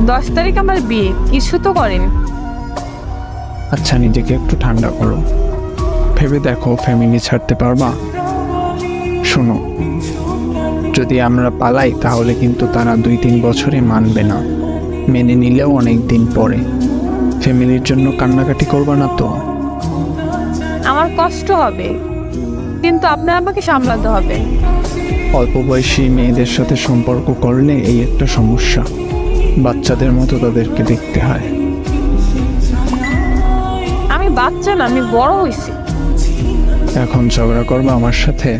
দশ তারিখ আমার বিয়ে কিছু তো করেন। আচ্ছা নিজেকে একটু ঠান্ডা করো। ভেবে দেখো ফ্যামিলি ছাড়তে পারবা? শোনো যদি আমরা পালাই তাহলে কিন্তু তারা দুই তিন বছরে মানবে না। মেনে নিলেও অনেক দিন পরে। ফ্যামিলির জন্য কান্নাকাটি করবা না তো? আমার কষ্ট হবে কিন্তু আপনার আমাকে সামলাতে হবে। অল্প বয়সী মেয়েদের সাথে সম্পর্ক করলে এই একটা সমস্যা। বাচ্চাদের মতো তাদেরকে দেখতে হয়। আমি বাচ্চা না আমি বড় হয়েছি এখন ঝগড়া করবা আমার সাথে?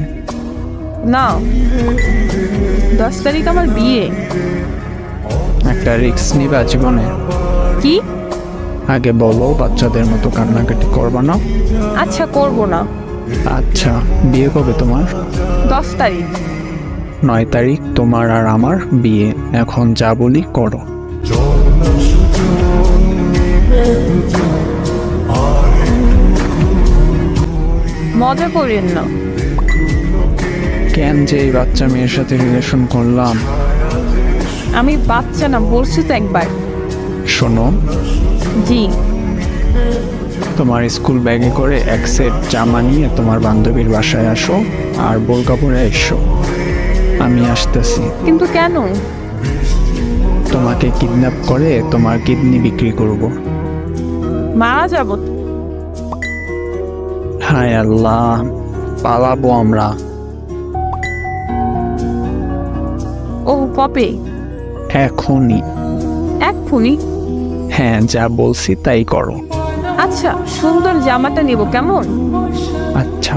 না। দশ তারিখ আমার বিয়ে। একটা রিস্ক নিবা জীবনে। কি? আগে বলো বাচ্চাদের মতো কান্নাকাটি করবা না? আচ্ছা করব না। আচ্ছা বিয়ে কবে তোমার? দশ তারিখ। নয় তারিখ তোমার আর আমার বিয়ে। এখন যা বলি করো। মজা করেন না। কেন যে এই বাচ্চা মেয়ের সাথে রিলেশন করলাম? আমি বাচ্চা না বলছি তো একবার। শোনো। জি। তোমার স্কুল ব্যাগে করে এক সেট জামা নিয়ে তোমার বান্ধবীর বাসায় আসো আর বোরকা পরে এসো। আমি আসতেছি। কিন্তু কেন? তোমাকে কিডন্যাপ করে তোমার কিডনি বিক্রি করব। মারা যাব? হায় আল্লাহ পালাবো আমরা। ও কবে? এখনই। ফুনি হ্যাঁ যা বলছি তাই করো। আচ্ছা সুন্দর জামাটা নেব কেমন? আচ্ছা।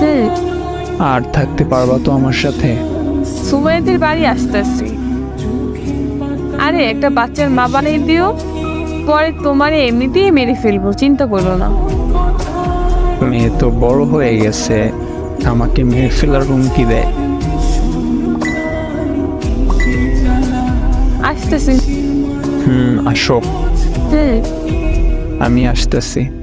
হুম। আর থাকতে পারবা তো আমার সাথে। সুমাইয়াদের বাড়ি আসতেছি। আরে একটা বাচ্চার মা বানিয়ে দিও। পরে তোমার এমনিতেই মেরে ফেলব চিন্তা করো না। মেয়ে তো বড় হয়ে গেছে আমাকে মেরে ফেলার হুমকি দেয় আসতেছি। হুম আসো। হুম। আমি আসতেছি।